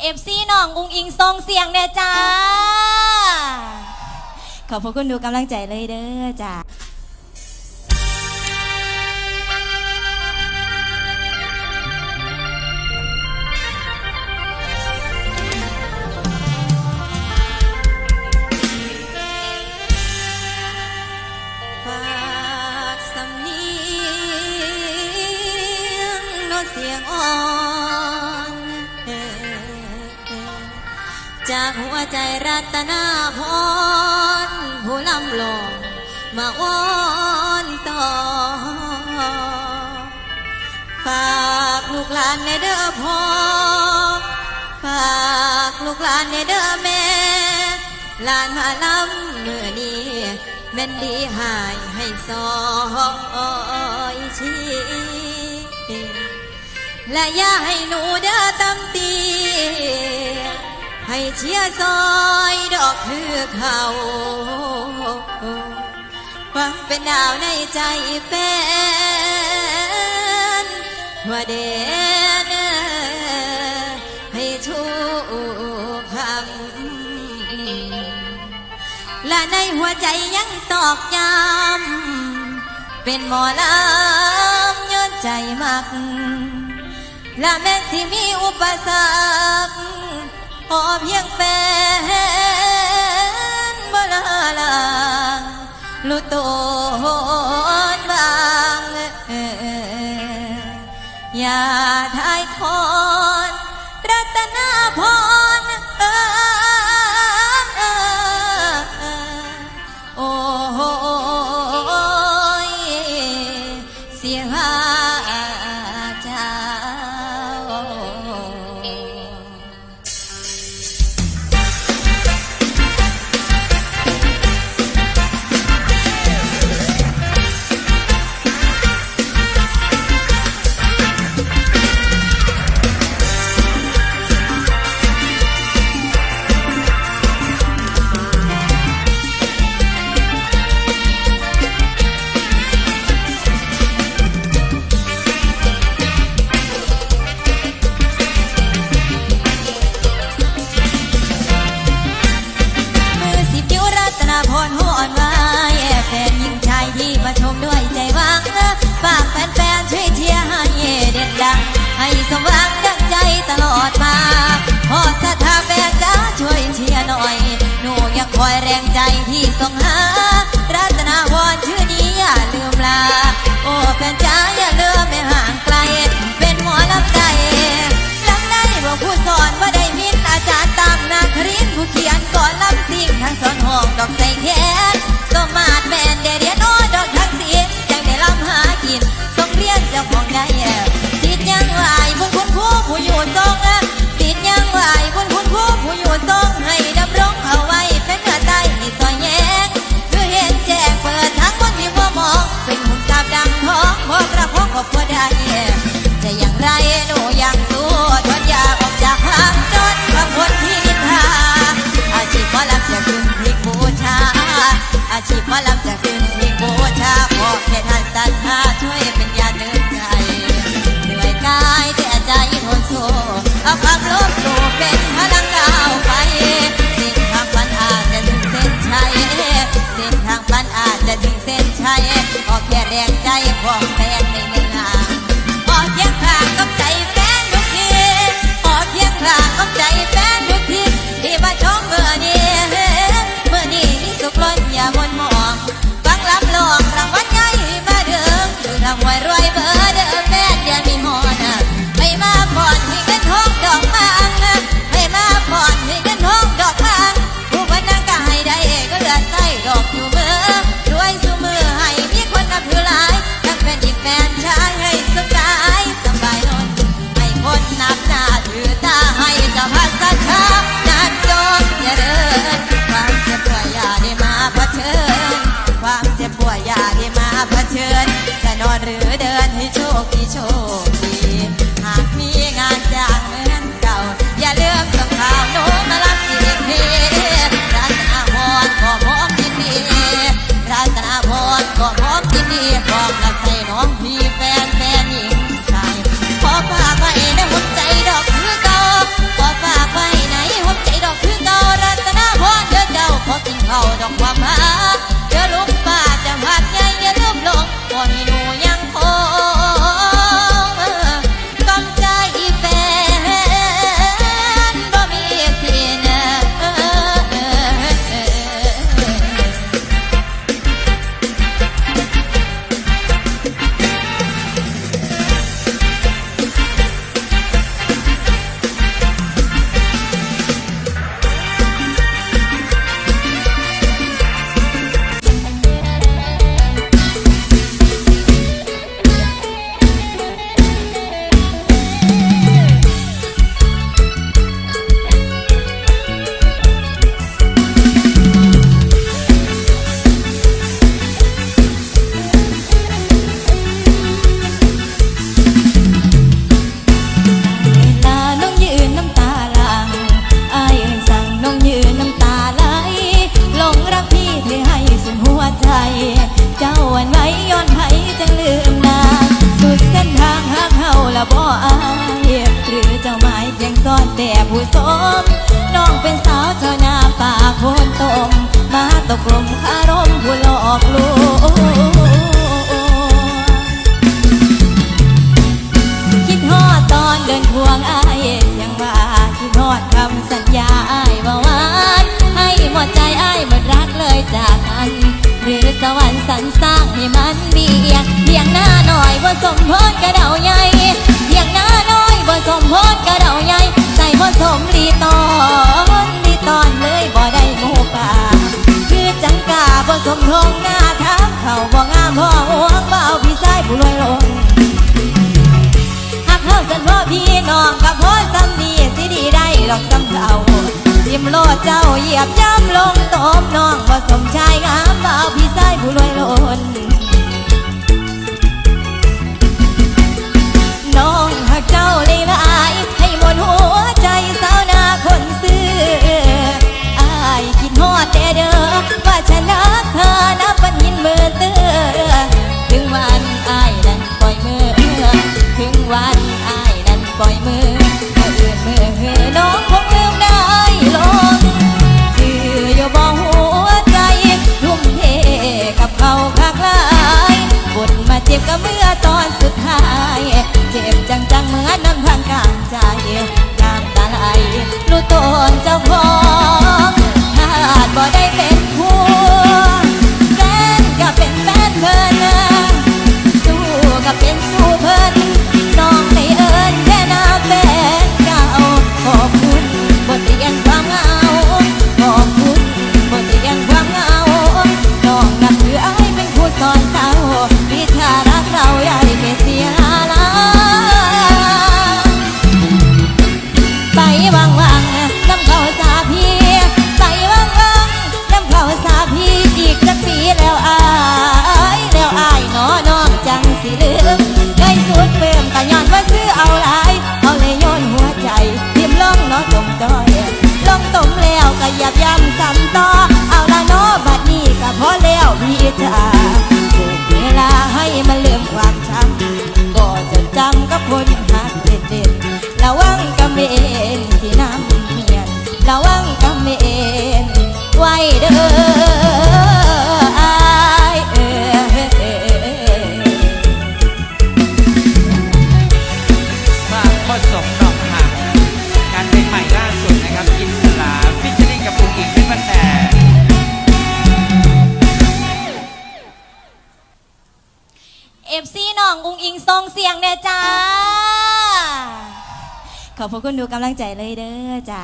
เอฟซีน้องอุงอิงทรงเสียงเด้อจ้า ขอบพระคุณดูกำลังใจเลยเด้อจ้า จากหัวใจรัตนาพรผู้ลำลงมาวอนต่อ ฝากลูกหลานในเด้อพ่อ ฝากลูกหลานในเด้อแม่ หลานมาลำเมื่อนี้แม่นดีหายให้ซอยชีและอย่าให้หนูเด้อตำตี ให้เชียร์ซอยดอกคือเขาหวังเป็นดาวในใจแฟนทั่วเดนให้ทุกคำและในหัวใจยังตอกย้ำเป็นหมอลำย้อนใจมัก และแม้ที่มีอุปสรรค พอเพียงแฟนบ่ลาลางลุตโตนบางอย่าทายคอนรัตนาพร ดมาพอสถาแฟนจ้าช่วยเชียร์หน่อย หนูอยากคอยแรงใจที่ส่งหารัตนา ชีพมาลำจะขึ้นมีโบชาขอแค่ท่านศรัทธาช่วยเป็นยาเดินใจเหนื่อยกายแต่ใจทนโซเอาความลบสู่เป็นพลังก้าวไปสิ่งทางฝันอาจจะถึงเส้นชัยเส้นทางฝันอาจจะถึงเส้นชัยขอแค่แรงใจขอ อกอยู่มือรวยสู่มือให้มีคนนับถือหลายทั้งเป็นอีกแฟนชายให้สบายสบายล้นให้คนนับหน้าถือตาให้เจ้าพัสชานักจนอย่าเดินความเจ็บปวดอย่าได้มาเผชิญ ความเจ็บปวดอย่าได้มาเผชิญจะนอนหรือเดินให้โชคดีโชคดี อกลวงคิดฮอดตอนเดินทวงอายยังว่าคิดฮอดคำสัญญาอายว่าหวานให้หมดใจอายหมดรักเลยจากกัน หรือสวรรค์สรรสร้างให้มันเบี้ยเบียงหน้าหน่อยว่าสมพรก็ได้ เหยียบย่ำลงตบน้องบ่สมใจ งทรงเสียงเนี่ยจ้า ขอบพระคุณดูกำลังใจเลยเด้อจ้า